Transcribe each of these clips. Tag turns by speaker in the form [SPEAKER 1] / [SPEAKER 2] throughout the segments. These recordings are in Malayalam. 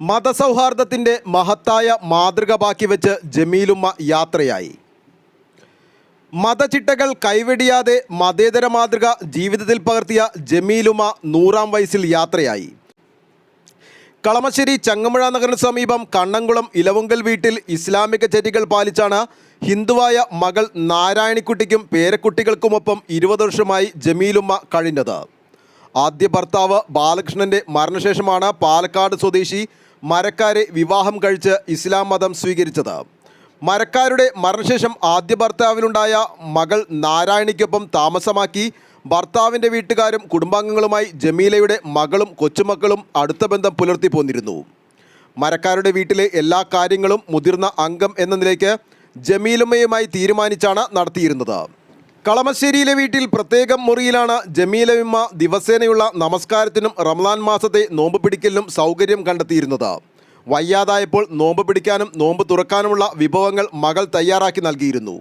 [SPEAKER 1] മതസൗഹാർദ്ദത്തിന്റെ മഹത്തായ മാതൃക ബാക്കി വെച്ച് ജമീലുമ്മ യാത്രയായി. മതചിട്ടകൾ കൈവെടിയാതെ മതേതര മാതൃക ജീവിതത്തിൽ പകർത്തിയ ജമീലുമ്മ നൂറാം വയസ്സിൽ യാത്രയായി. കളമശ്ശേരി ചങ്ങമ്പുഴ നഗറിന് സമീപം കണ്ണംകുളം ഇലവുങ്കൽ വീട്ടിൽ ഇസ്ലാമിക ചര്യകൾ പാലിച്ചാണ് ഹിന്ദുവായ മകൾ നാരായണിക്കുട്ടിക്കും പേരക്കുട്ടികൾക്കുമൊപ്പം ഇരുപത് വർഷമായി ജമീലുമ്മ കഴിഞ്ഞത്. ആദ്യ ഭർത്താവ് ബാലകൃഷ്ണന്റെ മരണശേഷമാണ് പാലക്കാട് സ്വദേശി മരക്കാരെ വിവാഹം കഴിച്ച് ഇസ്ലാം മതം സ്വീകരിച്ചത്. മരക്കാരുടെ മരണശേഷം ആദ്യ ഭർത്താവിനുണ്ടായ മകൾ നാരായണിക്കൊപ്പം താമസമാക്കി. ഭർത്താവിന്റെ വീട്ടുകാരും കുടുംബാംഗങ്ങളുമായി ജമീലയുടെ മകളും കൊച്ചുമക്കളും അടുത്ത ബന്ധം പുലർത്തി പോന്നിരുന്നു. മരക്കാരുടെ വീട്ടിലെ എല്ലാ കാര്യങ്ങളും മുതിർന്ന അംഗം എന്ന നിലയ്ക്ക് ജമീലുമ്മയുമായി തീരുമാനിച്ചാണ് നടത്തിയിരുന്നത്. കളമശ്ശേരിയിലെ വീട്ടിൽ പ്രത്യേകം മുറിയിലാണ് ജമീലവിമ്മ ദിവസേനയുള്ള നമസ്കാരത്തിനും റംലാൻ മാസത്തെ നോമ്പ് പിടിക്കലിനും സൗകര്യം കണ്ടെത്തിയിരുന്നത്. വയ്യാതായപ്പോൾ നോമ്പ് പിടിക്കാനും നോമ്പ് തുറക്കാനുമുള്ള വിഭവങ്ങൾ മകൾ തയ്യാറാക്കി നൽകിയിരുന്നു.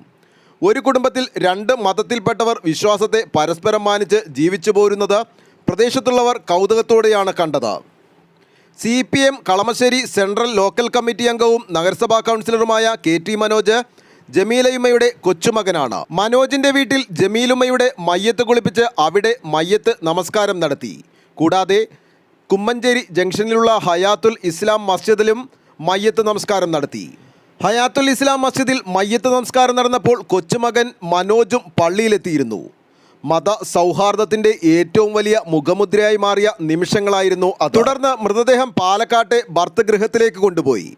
[SPEAKER 1] ഒരു കുടുംബത്തിൽ രണ്ട് മതത്തിൽപ്പെട്ടവർ വിശ്വാസത്തെ പരസ്പരം മാനിച്ച് ജീവിച്ചു പോരുന്നത് പ്രദേശത്തുള്ളവർ കൗതുകത്തോടെയാണ് കണ്ടത്. C P M Kalamassery central local committee അംഗവും നഗരസഭാ കൗൺസിലറുമായ കെ ടി മനോജ് ജമീലയുമ്മയുടെ കൊച്ചുമകനാണ്. മനോജിന്റെ വീട്ടിൽ ജമീലുമ്മയുടെ മയ്യത്ത് കുളിപ്പിച്ച് അവിടെ മയ്യത്ത് നമസ്കാരം നടത്തി. കൂടാതെ കുമ്മഞ്ചേരി ജംഗ്ഷനിലുള്ള ഹയാത്തുൽ ഇസ്ലാം മസ്ജിദിലും മയ്യത്ത് നമസ്കാരം നടത്തി. ഹയാത്തുൽ ഇസ്ലാം മസ്ജിദിൽ മയ്യത്ത് നമസ്കാരം നടന്നപ്പോൾ കൊച്ചുമകൻ മനോജും പള്ളിയിലെത്തിയിരുന്നു. മത സൗഹാർദ്ദത്തിന്റെ ഏറ്റവും വലിയ മുഖമുദ്രയായി മാറിയ നിമിഷങ്ങളായിരുന്നു തുടർന്ന് മൃതദേഹം പാലക്കാട്ടെ ഭർത്തഗൃഹത്തിലേക്ക് കൊണ്ടുപോയി.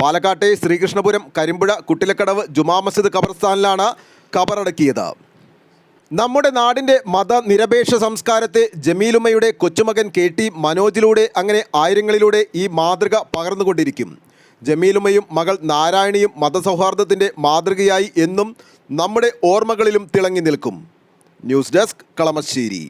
[SPEAKER 1] പാലക്കാട്ടെ ശ്രീകൃഷ്ണപുരം കരിമ്പുഴ കുട്ടിലക്കടവ് ജുമാ മസ്ജിദ് ഖബർസ്ഥാനിലാണ് ഖബറടക്കിയത് നമ്മുടെ നാടിന്റെ മതനിരപേക്ഷ സംസ്കാരത്തെ ജമീലുമ്മയുടെ കൊച്ചുമകൻ കെ ടി മനോജിലൂടെ അങ്ങനെ ആയിരങ്ങളിലൂടെ ഈ മാതൃക പകർന്നുകൊണ്ടിരിക്കും. ജമീലുമ്മയും മകൾ നാരായണിയും മതസൗഹാർദ്ദത്തിന്റെ മാതൃകയായി എന്നും നമ്മുടെ ഓർമ്മകളിലും തിളങ്ങി നിൽക്കും. News desk Kalamassery.